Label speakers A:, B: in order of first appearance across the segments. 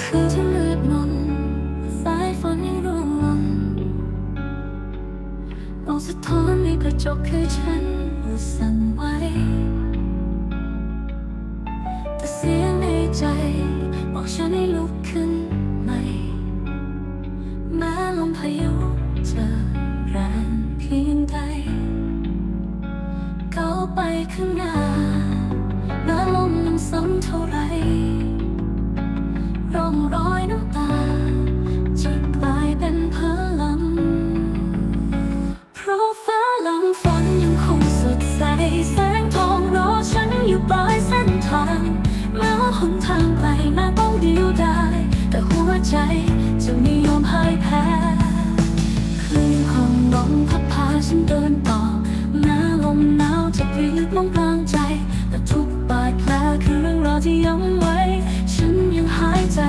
A: คือที่มืดมนสายฝนงร่วงหล่งสะท้อนในกระจกคือฉันสั่นไหวแต่เสียงในใจ บอกฉันให้ลุกขึ้นใหม่แม้ลมพายุจะแรงเพียงใดก้าไปข้างหน้าแม้ลมนั้ซ้ำเท่าไร อยู่ปลายเส้นทางแม้ว่าหนทางไปแม้ต้องเดียวดายแต่หัวใจจะไม่ยอมพ่ายแพ้คลื่นความร้อนพัดพาฉันเดินต่อแม้ลมหนาวจะบีบลงกลางใจ แต่ทุกบาดแผลคือเรื่องราวที่ย้ำไว้ ฉันยังหายใจ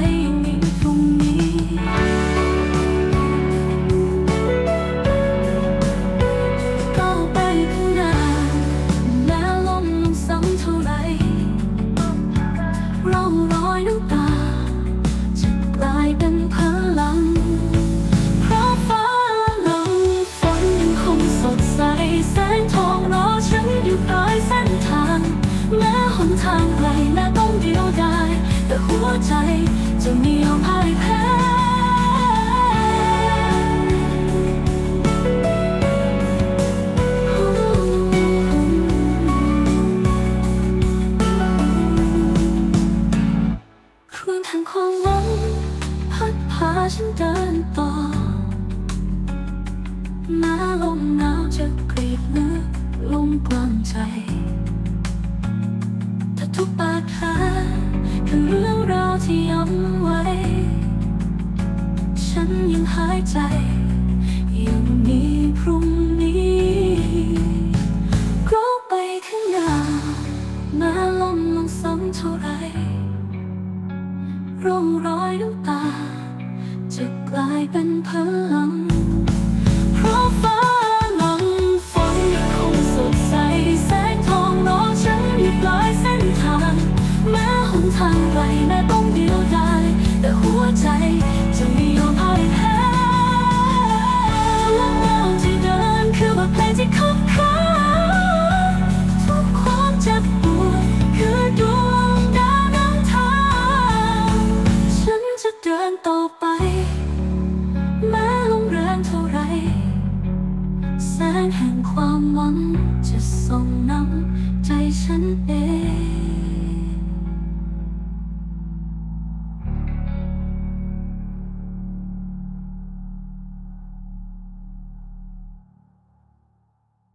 A: องรอยน้ำตา จะกลายเป็นพลัง เพราะฟ้าลังฝนยังคงสดใส แสงทองรอฉันอยู่ปลายเส้นทาง แม้หนทางไกลและต้องเดียวดาย แต่หัวใจจะมียอมพ่ายแพ้ ลื่นแห่งความหวังพัดพาฉันเดินต่อแม้ลมหนาวจะกรีดลึกลงกลางใจ แต่ทุกบาดแผลคือเรื่องราวที่ย้ำไว้ ฉันยังหายใจ ร่องรอยน้ำตา จะกลายเป็นพลัง เพราะฟ้าหลังฝนคงสดใสแสงทองรอฉันอยู่ปลายเส้นทาง แม้หนทางไกลแม้